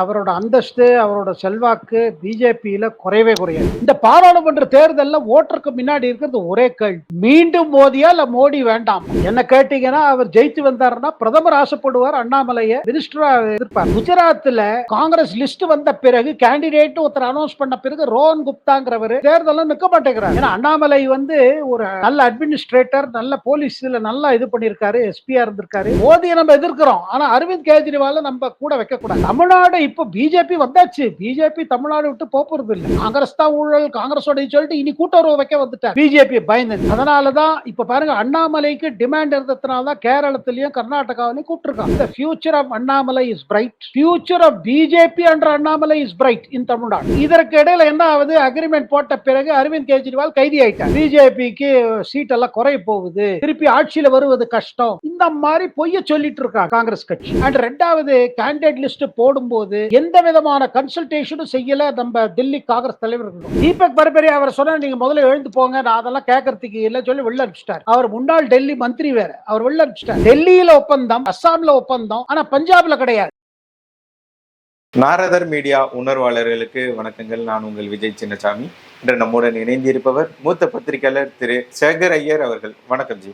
அவரோட அந்தஸ்து அவரோட செல்வாக்கு பிஜேபியில குறையவே குறையாது. இந்த பாராளுமன்ற தேர்தலில் ஓட்டருக்கு முன்னாடி இருக்கிறது ஒரே கேள்வி. மீண்டும் மோதியா இல்ல மோடி வேண்டாம்? என்ன கேட்டீங்கன்னா அவர் ஜெயித்து வந்தாருன்னா பிரதமர் ஆசைப்படுவார் அண்ணாமலையை மினிஸ்டரா எதிர்ப்பார். குஜராத்ல காங்கிரஸ் லிஸ்ட் வந்த பிறகு கேண்டிடேட் ஒருத்தர் அனௌன்ஸ் பண்ண பிறகு ரோஹன் குப்தாங்கிறவர் தேர்தலில் நிற்க மாட்டேங்கிறார். ஏன்னா அண்ணாமலை வந்து ஒரு நல்ல அட்மினிஸ்ட்ரேட்டர் நல்ல போலீஸ்ல நல்லா இது பண்ணியிருக்காரு எஸ்பியா இருந்திருக்காரு. மோதியை நம்ம எதிர்க்கிறோம். ஆனா அரவிந்த் கெஜ்ரிவால நம்ம கூட வைக்க கூடாது தமிழ்நாடு இப்போ பிஜேபி வந்தாச்சு. பிஜேபி தமிழ்நாடு விட்டு போறது இல்லை காங்கிரஸ் தான் ஊழல் காங்கிரஸோட சொல்லிட்டு இனி கூட்டுறவு வைக்க வந்துட்டார். பிஜேபி பயந்து. அதனாலதான் இப்ப பாருங்க அண்ணாமலைக்கு டிமாண்ட் இருந்ததுனால தான் கேரளத்திலயும் கர்நாடகாவிலையும் கூப்பிட்டுருக்காங்க. இந்த future of Annamalai is bright future of BJP என்ற Annamalai is bright in Tamil Nadu. இதற்கு இடையில என்ன ஆகுது? அக்ரிமெண்ட் போட்ட பிறகு அரவிந்த் கெஜ்ரிவால் கைதி ஆயிட்டார். பிஜேபிக்கு சீட் எல்லாம் குறைய போகுது. திருப்பி ஆட்சியில வருவது கஷ்டம். இந்த மாதிரி பொய்ய சொல்லிட்டு இருக்காங்க காங்கிரஸ் கட்சி. அண்ட் ரெண்டாவது கேண்டிடேட் லிஸ்ட் போடும்போது போது எந்த விதமான கன்சல்டேஷனும் செய்யல. நம்ம டெல்லி காங்கிரஸ் தலைவர்கள் தீபக் பரபரி அவர் சொன்ன நீங்க முதல்ல எழுந்து போங்க. நான் அதெல்லாம் கேட்கறதுக்கு இல்ல சொல்லி வெளில அனுப்பிச்சிட்டார். அவர் முன்னாள் டெல்லி மந்திரி வேற. அவர் வெளில அனுப்பிச்சிட்டார். டெல்லியில ஒப்பந்தம் அஸ்ஸாம்ல ஒப்பந்தம் ஆனா பஞ்சாப்ல கிடையாது. நாரதர் மீடியா உணர்வாளர்களுக்கு வணக்கங்கள். நான் உங்கள் விஜய் சின்னசாமி. இன்று நம்முடன் இணைந்திருப்பவர் மூத்த பத்திரிகையாளர் திரு சேகர் ஐயர் அவர்கள். வணக்கம் ஜி.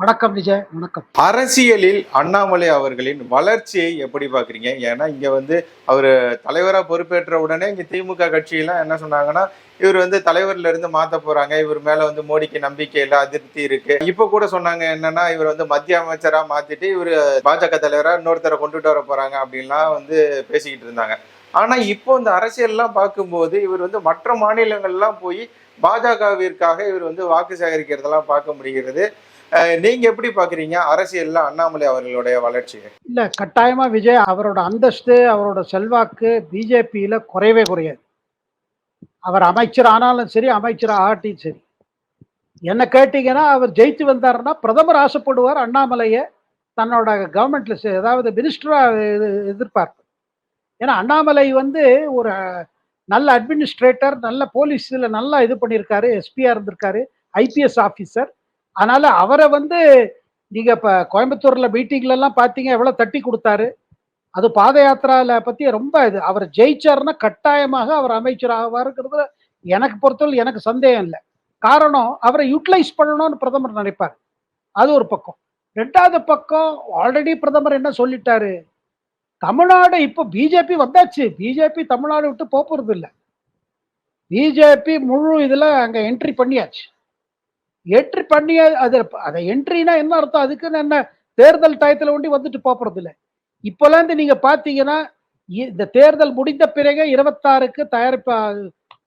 வணக்கம் விஜய் வணக்கம். அரசியலில் அண்ணாமலை அவர்களின் வளர்ச்சியை எப்படி பாக்குறீங்க ஏன்னா இங்க வந்து அவர் தலைவரா பொறுப்பேற்ற உடனே இங்க திமுக கட்சியெல்லாம் என்ன சொன்னாங்கன்னா இவர் வந்து தலைவர்ல இருந்து மாத்த போறாங்க. இவர் மேல வந்து மோடிக்கு நம்பிக்கை இல்ல அதிருப்தி இருக்கு. இப்ப கூட சொன்னாங்க என்னன்னா இவர் வந்து மத்திய அமைச்சரா மாத்திட்டு இவர் பாஜக தலைவரா இன்னொருத்தரை கொண்டுட்டு வர போறாங்க அப்படின்லாம் வந்து பேசிக்கிட்டு இருந்தாங்க. ஆனா இப்போ இந்த அரசியல்லாம் பார்க்கும்போது இவர் வந்து மற்ற மாநிலங்கள்லாம் போய் பாஜகவிற்காக இவர் வந்து வாக்கு சேகரிக்கிறதெல்லாம் பார்க்க முடிகிறது. நீங்க எப்படி பாக்குறீங்க அரசியல்ல அண்ணாமலை அவர்களுடைய வளர்ச்சியை? இல்ல கட்டாயமா விஜய் அவரோட அந்தஸ்து அவரோட செல்வாக்கு பிஜேபியில குறையவே குறையாது. அவர் அமைச்சர் ஆனாலும் சரி அமைச்சர் ஆகட்டும் சரி. என்ன கேட்டீங்கன்னா அவர் ஜெயித்து வந்தாருன்னா பிரதமர் ஆசைப்படுவார் அண்ணாமலையை தன்னோட கவர்மெண்ட்ல ஏதாவது மினிஸ்டராக மினிஸ்டரா எதிர்பார்ப்பு. ஏன்னா அண்ணாமலை வந்து ஒரு நல்ல அட்மினிஸ்ட்ரேட்டர் நல்ல போலீஸில் நல்லா இது பண்ணியிருக்காரு எஸ்பியாக இருந்திருக்காரு ஐபிஎஸ் ஆஃபீஸர் அதனால அவரை வந்து நீங்க இப்ப கோயம்புத்தூர்ல மீட்டிங்ல எல்லாம் பாத்தீங்க எவ்வளவு தட்டி கொடுத்தாரு. அது பாத யாத்திரால பத்தி ரொம்ப இது அவர் ஜெயிச்சாருன்னா கட்டாயமாக அவர் அமைச்சர் ஆவாருங்கிறதுல எனக்கு பொறுத்தவரை எனக்கு சந்தேகம் இல்லை. காரணம் அவரை யூட்டிலைஸ் பண்ணணும்னு பிரதமர் நினைப்பார். அது ஒரு பக்கம். ரெண்டாவது பக்கம் ஆல்ரெடி பிரதமர் என்ன சொல்லிட்டாரு? தமிழ்நாடு இப்போ பிஜேபி வந்தாச்சு. பிஜேபி தமிழ்நாடு விட்டு போக போறது இல்லை பிஜேபி முழு இதில் அங்க என்ட்ரி பண்ணியாச்சு. என்ட்ரி பண்ணி அது அதை என்ட்ரினா என்ன அர்த்தம்? அதுக்குன்னு என்ன? தேர்தல் டயத்தில் ஒண்டி வந்துட்டு போகிறது இல்லை இப்போலாம் இருந்து நீங்கள் பார்த்தீங்கன்னா இ- இந்த தேர்தல் முடிந்த பிறகே இருபத்தாறுக்கு தயாரிப்பா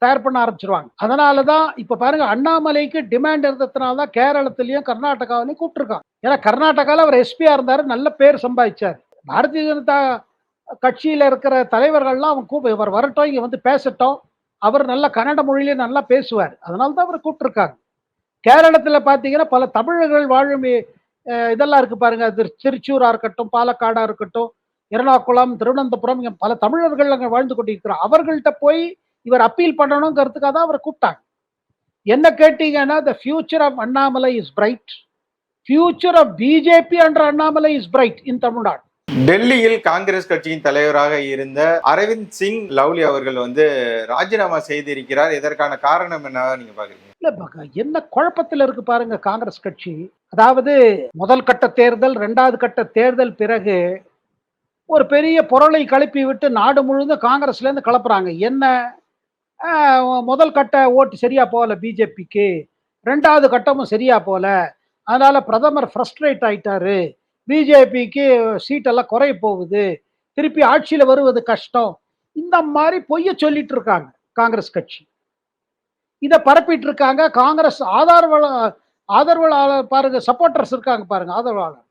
தயார் பண்ண ஆரம்பிச்சிருவாங்க. அதனால தான் இப்போ பாருங்க அண்ணாமலைக்கு டிமாண்ட் இருந்ததுனால தான் கேரளத்துலேயும் கர்நாடகாவிலையும் கூப்பிட்டுருக்காங்க. ஏன்னா கர்நாடகாவில் அவர் எஸ்பியாக இருந்தார் நல்ல பேர் சம்பாதிச்சார். பாரதிய ஜனதா கட்சியில் இருக்கிற தலைவர்கள்லாம் அவன் கூப்ப இவர் வரட்டும் இங்கே வந்து பேசட்டும். அவர் நல்ல கன்னட மொழியிலே நல்லா பேசுவார். அதனால தான் அவர் கூப்பிட்டுருக்காங்க. கேரளத்தில் பார்த்தீங்கன்னா பல தமிழர்கள் வாழும் இதெல்லாம் இருக்கு பாருங்க. திரு- திருச்சூரா இருக்கட்டும் பாலக்காடா இருக்கட்டும் எர்ணாகுளம் திருவனந்தபுரம் பல தமிழர்கள் அங்கே வாழ்ந்து கொண்டிருக்கிறார். அவர்கள்ட்ட போய் இவர் அப்பீல் பண்ணணுங்கிறதுக்காக தான் அவரை கூப்பிட்டாங்க. என்ன கேட்டீங்கன்னா the future of Annamalai is bright future of BJP என்ற Annamalai is bright in Tamil Nadu டெல்லியில் காங்கிரஸ் கட்சியின் தலைவராக இருந்த அரவிந்த் சிங் லவ்லி அவர்கள் வந்து ராஜினாமா செய்திருக்கிறார். இதற்கான காரணம் என்ன நீங்க பாக்குறீங்க? இல்ல என்ன குழப்பத்தில் இருக்கு பாருங்க காங்கிரஸ் கட்சி. அதாவது முதல் கட்ட தேர்தல் ரெண்டாவது கட்ட தேர்தல் பிறகு ஒரு பெரிய பொருளை கலப்பி விட்டு நாடு முழுவதும் காங்கிரஸ்லேருந்து கலப்புறாங்க. என்ன? முதல் கட்ட ஓட்டு சரியா போகல பிஜேபிக்கு. ரெண்டாவது கட்டமும் சரியா போகல. அதனால பிரதமர் ஃப்ரஸ்ட்ரேட் ஆயிட்டாரு. பிஜேபிக்கு சீட்டெல்லாம் குறைய போகுது. திருப்பி ஆட்சியில் வருவது கஷ்டம். இந்த மாதிரி பொய்ய சொல்லிட்டு இருக்காங்க காங்கிரஸ் கட்சி. இதை பரப்பிட்டு இருக்காங்க காங்கிரஸ் ஆதரவாள ஆதரவாளர் பாருங்க சப்போர்ட்டர்ஸ் இருக்காங்க பாருங்க ஆதரவாளர்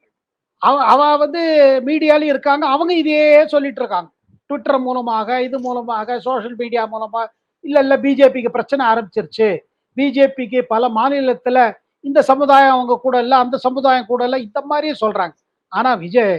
அவ அவ வந்து மீடியாலையும் இருக்காங்க. அவங்க இதையே சொல்லிட்டு இருக்காங்க ட்விட்டர் மூலமாக இது மூலமாக சோஷியல் மீடியா மூலமாக இல்லை இல்லை பிஜேபிக்கு பிரச்சனை ஆரம்பிச்சிருச்சு. பிஜேபிக்கு பல மாநிலத்தில் இந்த சமுதாயம் அவங்க கூட இல்ல அந்த சமுதாயம் கூட இல்ல இந்த மாதிரியே சொல்றாங்க. ஆனா விஜய்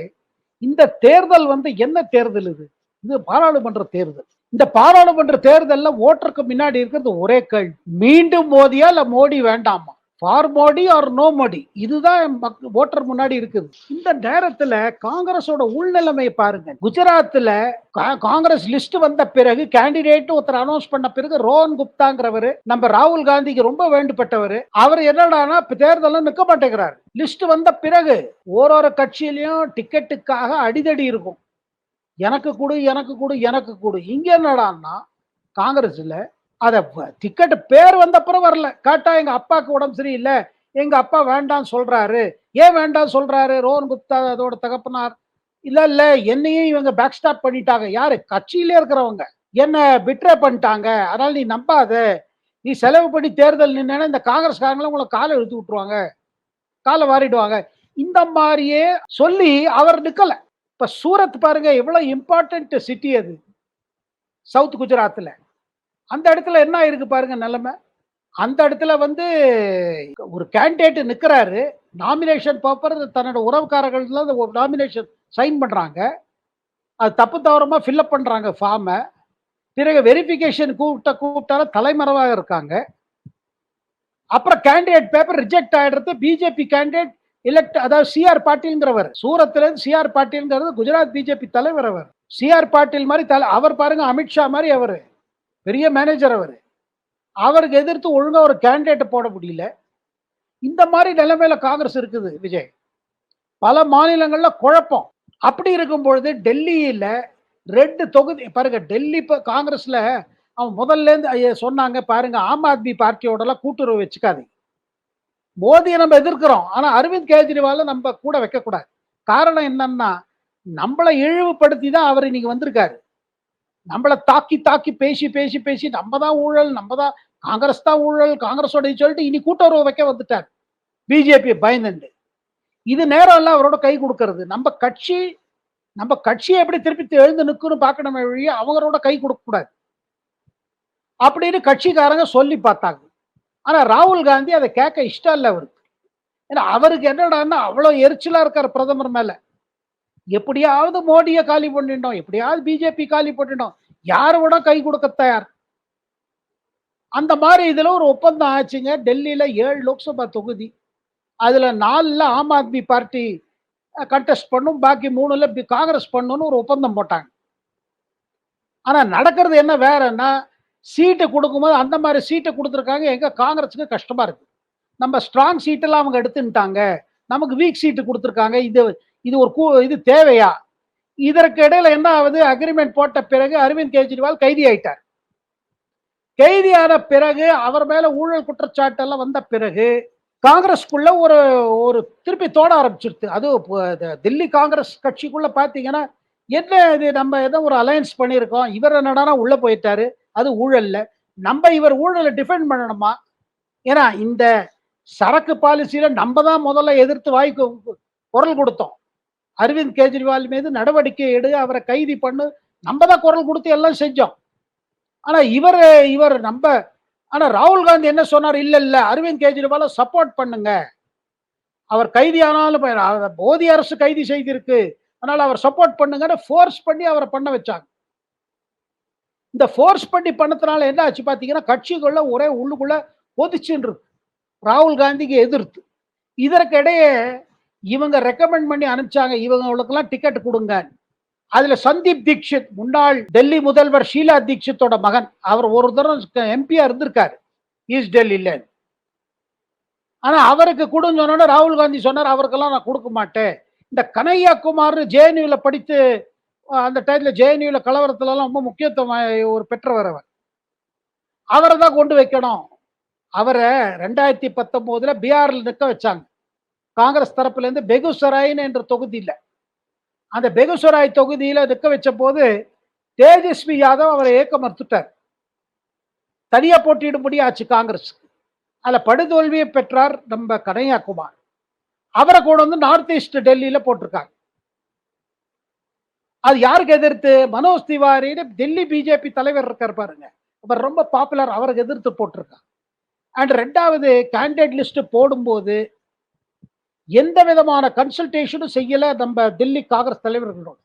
இந்த தேர்தல் வந்து என்ன தேர்தல் இது? இது பாராளுமன்ற தேர்தல். இந்த பாராளுமன்ற தேர்தல்ல ஓட்டருக்கு முன்னாடி இருக்கிறது ஒரே கேள்வி. மீண்டும் மோடியா இல்ல மோடி வேண்டாமா? For Modi or no Modi? இதுதான் ஓட்டர் முன்னாடி இருக்குது. இந்த நேரத்துல காங்கிரஸோட உள்நிலைமை பாருங்க. குஜராத்ல கா- காங்கிரஸ் லிஸ்ட் வந்த பிறகு கேண்டிடேட் ஒருத்தர் அனௌன்ஸ் பண்ண பிறகு ரோஹன் குப்தாங்கிறவர் நம்ம ராகுல் காந்திக்கு ரொம்ப வேண்டுபட்டவர் அவர் என்னடானா இப்ப தேர்தலில் நிற்க மாட்டேங்கிறார். லிஸ்ட் வந்த பிறகு ஓரொரு கட்சியிலையும் டிக்கெட்டுக்காக அடிதடி இருக்கும். எனக்கு கொடு எனக்கு கொடு எனக்கு கொடு. இங்க என்னடான்னா காங்கிரஸ்ல அதை டிக்கெட் பேர் வந்த அப்புறம் வரல. கேட்டா எங்க அப்பாவுக்கு உடம்பு சரியில்லை. எங்க அப்பா வேண்டாம்னு சொல்றாரு. ஏன் வேண்டாம் சொல்றாரு? ரோஹன் குப்தா அதோட தகப்பனார். இல்ல இல்ல என்னையும் இவங்க பேக் ஸ்டாப் பண்ணிட்டாங்க. யாரு? கட்சியிலே இருக்கிறவங்க. என்ன பிட்ரே பண்ணிட்டாங்க. அதனால நீ நம்பாத. நீ செலவு பண்ணி தேர்தல் நின்னா இந்த காங்கிரஸ்காரங்களும் உங்களை காலை இழுத்து விட்டுருவாங்க. காலை வாரிடுவாங்க. இந்த மாதிரியே சொல்லி அவர் நிக்கலை. இப்போ சூரத் பாருங்க எவ்வளோ இம்பார்ட்டண்ட் சிட்டி அது. சவுத் குஜராத்தில் அந்த இடத்துல என்ன இருக்கு பாருங்க நிலைமை? அந்த இடத்துல வந்து ஒரு கேண்டிடேட் நிற்கிறாரு நாமினேஷன் பேப்பர் தன்னோட உறவுக்காரர்கள் நாமினேஷன் சைன் பண்ணுறாங்க அது தப்பு தவறமாக ஃபில்அப் பண்ணுறாங்க ஃபார்மை பிறகு வெரிஃபிகேஷன் கூப்பிட்ட கூப்பிட்டாலும் தலைமறைவாக இருக்காங்க. அப்புறம் கேண்டிடேட் பேப்பர் ரிஜெக்ட் ஆகிடுறது பிஜேபி கேண்டிடேட் எலெக்ட் அதாவது சிஆர் பாட்டீல்ங்கிறவர். சூரத்துல இருந்து சிஆர் பாட்டீல்ங்கிறது குஜராத் பிஜேபி தலைவர் அவர். சிஆர் பாட்டீல் மாதிரி தலை அவர் பாருங்க அமித்ஷா மாதிரி அவர். பெரிய மேனேஜர் அவர். அவருக்கு எதிர்த்து ஒழுங்கா ஒரு கேண்டிடேட் போட முடியல. இந்த மாதிரி நிலைமையில காங்கிரஸ் இருக்குது விஜய். பல மாநிலங்கள்ல குழப்பம். அப்படி இருக்கும் பொழுது டெல்லியில ரெண்டு தொகுதி பாருங்க டெல்லி இப்போ காங்கிரஸ்ல அவன் முதல்ல இருந்து சொன்னாங்க பாருங்க ஆம் ஆத்மி பார்ட்டியோடலாம் கூட்டுறவு வச்சுக்காதீங்க. மோதியை நம்ம எதிர்க்கிறோம். ஆனா அரவிந்த் கெஜ்ரிவால நம்ம கூட வைக்கக்கூடாது. காரணம் என்னன்னா நம்மளை இழிவுபடுத்தி தான் அவர் இன்னைக்கு வந்திருக்காரு. நம்மளை தாக்கி தாக்கி பேசி பேசி பேசி நம்ம தான் ஊழல் நம்ம தான் காங்கிரஸ் தான் ஊழல் காங்கிரஸோட சொல்லிட்டு இனி கூட்டுறவு வைக்க வந்துட்டார். பிஜேபி பயந்துண்டு. இது நேரம் எல்லாம் அவரோட கை கொடுக்கறது. நம்ம கட்சி நம்ம கட்சியை எப்படி திருப்பி எழுந்து நிற்கணும் பார்க்கணுமே வழியே அவங்களோட கை கொடுக்கக்கூடாது. அப்படின்னு கட்சிக்காரங்க சொல்லி பார்த்தாங்க. ஆனா ராகுல் காந்தி அதை கேட்க இஷ்டம் இல்லை அவருக்கு. ஏன்னா அவருக்கு என்னடான்னா அவ்வளோ எரிச்சலா இருக்கார் பிரதமர் மேல. எப்படியாவது மோடியை காலி பண்ணிட்டோம் எப்படியாவது பிஜேபி காலி பண்ணிட்டோம் யாரை விட கை கொடுக்க தயார். அந்த மாதிரி இதுல ஒரு ஒப்பந்தம் ஆச்சுங்க டெல்லியில ஏழு லோக்சபா தொகுதி. அதுல நாலுல ஆம் ஆத்மி பார்ட்டி கண்டெஸ்ட் பண்ணும் பாக்கி மூணுல காங்கிரஸ் பண்ணுன்னு ஒரு ஒப்பந்தம் போட்டாங்க. ஆனா நடக்கிறது என்ன வேறன்னா சீட்டு கொடுக்கும்போது அந்த மாதிரி சீட்டை கொடுத்துருக்காங்க. எங்கள் காங்கிரஸுக்கு கஷ்டமா இருக்குது நம்ம ஸ்ட்ராங் சீட்டெல்லாம் அவங்க எடுத்துட்டாங்க நமக்கு வீக் சீட்டு கொடுத்துருக்காங்க. இது இது ஒரு கூ இது தேவையா? இதற்கு இடையில என்ன ஆகுது? அக்ரிமெண்ட் போட்ட பிறகு அரவிந்த் கெஜ்ரிவால் கைதி ஆயிட்டார். கைதியான பிறகு அவர் மேல ஊழல் குற்றச்சாட்டெல்லாம் வந்த பிறகு காங்கிரஸ்க்குள்ள ஒரு ஒரு திருப்பி தோட ஆரம்பிச்சிருது அது இப்போ தில்லி காங்கிரஸ் கட்சிக்குள்ள பாத்தீங்கன்னா என்ன இது? நம்ம ஏதோ ஒரு அலையன்ஸ் பண்ணியிருக்கோம். இவர் என்னடானா உள்ள போயிட்டாரு. அது ஊழல்ல. நம்ம இவர் ஊழலை டிஃபெண்ட் பண்ணணுமா? ஏன்னா இந்த சரக்கு பாலிசியில நம்ம தான் முதல்ல எதிர்த்து வாய்க்கு குரல் கொடுத்தோம். அரவிந்த் கெஜ்ரிவால் மீது நடவடிக்கை எடு அவரை கைதி பண்ணு. நம்ம தான் குரல் கொடுத்து எல்லாம் செஞ்சோம். ஆனா இவர் இவர் நம்ம ஆனா ராகுல் காந்தி என்ன சொன்னார்? இல்ல இல்ல அரவிந்த் கெஜ்ரிவால சப்போர்ட் பண்ணுங்க. அவர் கைதி ஆனாலும் ப- அரசு கைதி செய்திருக்கு. அதனால அவர் சப்போர்ட் பண்ணுங்கன்னு ஃபோர்ஸ் பண்ணி அவரை பண்ண வச்சாங்க. இந்த ஃபோர்ஸ் பண்ணி பண்ணதுனால என்ன ஆச்சு பார்த்தீங்கன்னா கட்சிக்குள்ள ஒரே உள்ளுக்குள்ள கொதிச்சுன்னு இருக்கு ராகுல் காந்திக்கு எதிர்த்து. இதற்கிடையே இவங்க ரெக்கமெண்ட் பண்ணி அனுப்பிச்சாங்க இவங்களுக்கெல்லாம் டிக்கெட் கொடுங்க. அதுல சந்தீப் தீக்ஷித் முன்னாள் டெல்லி முதல்வர் ஷீலா தீக்ஷித்தோட மகன். அவர் ஒரு தடவை எம்பியா இருந்திருக்காரு. ஈஸ்ட் டெல்லியில ஆனா அவருக்கு கொடுன்னு சொன்னோன்னே ராகுல் காந்தி சொன்னார் அவருக்கெல்லாம் நான் கொடுக்க மாட்டேன். இந்த கனையா குமார் ஜேஎன்யூல படித்து அந்த டைத்தில் ஜேஎன்யூல கலவரத்துல எல்லாம் ரொம்ப முக்கியத்துவம் ஒரு பெற்றவர் அவர். அவரை தான் கொண்டு வைக்கணும். அவரை ரெண்டாயிரத்தி பத்தொன்பதுல பீகாரில் நிற்க வச்சாங்க. காங்கிரஸ் தரப்புல இருந்து என்ற தொகுதியில அந்த பெகுசராய் தொகுதியில நிற்க வச்ச போது தேஜஸ்வி யாதவ் அவரை ஏற்க மறுத்துட்டார். தனியா போட்டியிடும்படி ஆச்சு காங்கிரஸுக்கு. அதுல படுதோல்வியை பெற்றார் நம்ம கனையாகுமார் அவரை கூட வந்து நார்த் ஈஸ்ட் டெல்லியில போட்டிருக்காங்க. அது யாருக்கு எதிர்த்து? மனோஜ் திவாரின்னு டெல்லி பிஜேபி தலைவர் இருக்கார் பாருங்க. அவர் ரொம்ப பாப்புலர் அவருக்கு எதிர்த்து போட்டிருக்காங்க அண்ட் ரெண்டாவது கேண்டிடேட் லிஸ்ட் போடும்போது எந்த விதமான கன்சல்டேஷனும் செய்யல நம்ம டெல்லி காங்கிரஸ் தலைவர்களோட.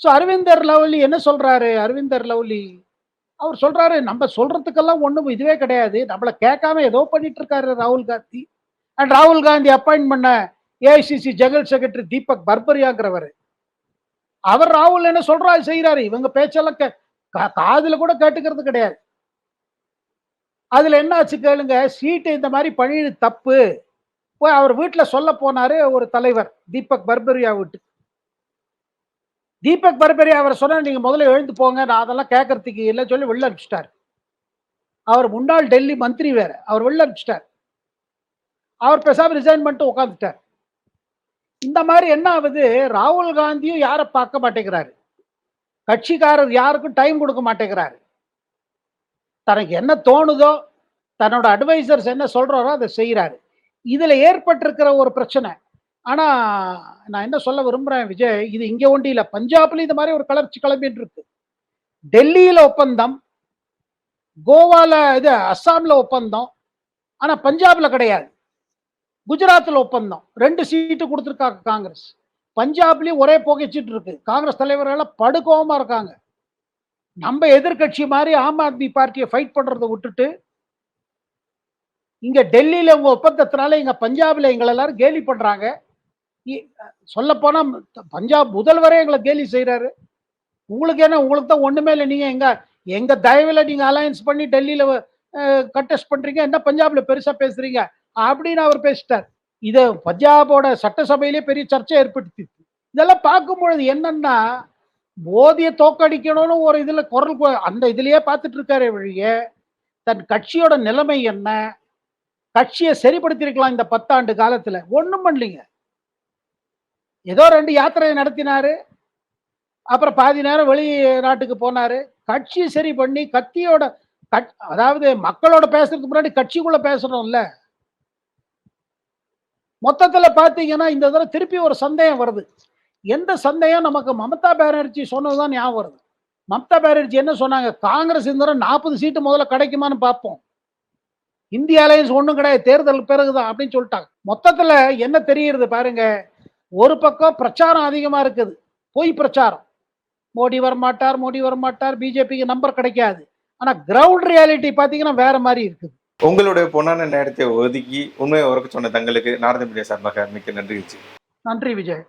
ஸோ அரவிந்தர் லவ்லி என்ன சொல்றாரு? அரவிந்தர் லவ்லி அவர் சொல்றாரு நம்ம சொல்றதுக்கெல்லாம் ஒன்றும் இதுவே கிடையாது. நம்மள கேட்காம ஏதோ பண்ணிட்டு இருக்காரு ராகுல் காந்தி. அண்ட் ராகுல் காந்தி அப்பாயின்ட் பண்ண ஏஐசிசி ஜெனரல் செக்ரட்டரி தீபக் பர்பரியாங்கிறவர். அவர் ராகுல் என்ன சொல்றாரு செய்யறாரு இவங்க பேச்செல்லாம் கே- கா- காதுல கூட கேட்டுக்கிறது கிடையாது. அதுல என்ன ஆச்சு கேளுங்க சீட்டு இந்த மாதிரி பண்ணிடு தப்பு. போய் அவர் வீட்டுல சொல்ல போனாரு ஒரு தலைவர் தீபக் பர்பரியா வீட்டு. தீபக் பர்பரியா அவர் சொன்ன நீங்க முதல்ல எழுந்து போங்க நான் அதெல்லாம் கேட்கறதுக்கு இல்லை சொல்லி வெளில அனுப்பிச்சிட்டார். அவர் முன்னாள் டெல்லி மந்திரி வேற அவர் வெளில அனுப்பிச்சிட்டார். அவர் பேசாம ரிசைன் பண்ணிட்டு உட்காந்துட்டார் இந்த மாதிரி என்ன ஆகுது? ராகுல் காந்தியும் யாரை பார்க்க மாட்டேங்கிறாரு? கட்சிக்காரர் யாருக்கும் டைம் கொடுக்க மாட்டேங்கிறாரு. தனக்கு என்ன தோணுதோ தன்னோட அட்வைசர்ஸ் என்ன சொல்றாரோ அதை செய்யறாரு இதுல ஏற்பட்டிருக்கிற ஒரு பிரச்சனை. ஆனா நான் என்ன சொல்ல விரும்புறேன் விஜய் இது இங்கே ஒன்றும் இல்லை. பஞ்சாப்ல இந்த மாதிரி ஒரு கிளர்ச்சி கிளம்பிட்டு இருக்கு. டெல்லியில ஒப்பந்தம் கோவால இது அஸ்ஸாம்ல ஒப்பந்தம். ஆனா பஞ்சாப்ல கிடையாது. குஜராத்தில் ஒப்பந்தம். ரெண்டு சீட்டு கொடுத்துருக்காங்க காங்கிரஸ். பஞ்சாப்லேயும் ஒரே புகைச்சிட்டு இருக்கு. காங்கிரஸ் தலைவர்கள் படுகோவமா இருக்காங்க. நம்ம எதிர்க்கட்சி மாதிரி ஆம் ஆத்மி பார்ட்டியை ஃபைட் பண்றதை விட்டுட்டு இங்க டெல்லியில உங்க ஒப்பந்தத்தினால இங்க பஞ்சாப்ல எங்களை எல்லாரும் கேலி பண்றாங்க. சொல்ல பஞ்சாப் முதல்வரே எங்களை கேலி செய்யறாரு உங்களுக்கு என்ன உங்களுக்கு தான் ஒண்ணுமே இல்லை. நீங்க எங்க எங்க தயவில் நீங்க அலையன்ஸ் பண்ணி டெல்லியில கண்டெஸ்ட் பண்றீங்க. என்ன பஞ்சாப்ல பெருசா பேசுறீங்க? அப்படின்னு அவர் பேசிட்டார். இதை பஞ்சாபோட சட்டசபையிலே பெரிய சர்ச்சை ஏற்படுத்தி இதெல்லாம் பார்க்கும் பொழுது என்னன்னா மோதியை தோக்கடிக்கணும்னு ஒரு இதுல குரல் அந்த இதுலயே பார்த்துட்டு இருக்காரு வழிய தன் கட்சியோட நிலைமை என்ன? கட்சியை சரிப்படுத்திருக்கலாம் இந்த பத்தாண்டு காலத்துல. ஒண்ணும் பண்ணலீங்க. ஏதோ ரெண்டு யாத்திரையை நடத்தினாரு. அப்புறம் பாதி நேரம் வெளி நாட்டுக்கு போனாரு. கட்சி சரி பண்ணி கத்தியோட கட் அதாவது மக்களோட பேசுறதுக்கு முன்னாடி கட்சிக்குள்ள பேசணும்ல மொத்தத்துல பார்த்தீங்கன்னா இந்த தடவை திருப்பி ஒரு சந்தேகம் வருது. எந்த சந்தேகம்? நமக்கு மமதா பானர்ஜி சொன்னதுதான் ஞாபகம் வருது. மம்தா பானர்ஜி என்ன சொன்னாங்க? காங்கிரஸ் இந்த தடவை நாற்பது சீட்டு முதல்ல கிடைக்குமான்னு பார்ப்போம். இந்திய அலையன்ஸ் ஒண்ணும் கிடையாது. தேர்தல் பிறகுதான் அப்படின்னு சொல்லிட்டாங்க. மொத்தத்துல என்ன தெரியுது பாருங்க? ஒரு பக்கம் பிரச்சாரம் அதிகமா இருக்குது. பொய் பிரச்சாரம். மோடி வரமாட்டார் மோடி வரமாட்டார் பிஜேபிக்கு நம்பர் கிடைக்காது. ஆனா கிரவுண்ட் ரியாலிட்டி பார்த்தீங்கன்னா வேற மாதிரி இருக்குது. உங்களுடைய பொன்னான நேரத்தை ஒதுக்கி உண்மையை உறக்க சொன்ன தங்களுக்கு நாரத மீடியா சார்பாக மிக்க நன்றி நன்றி விஜய்.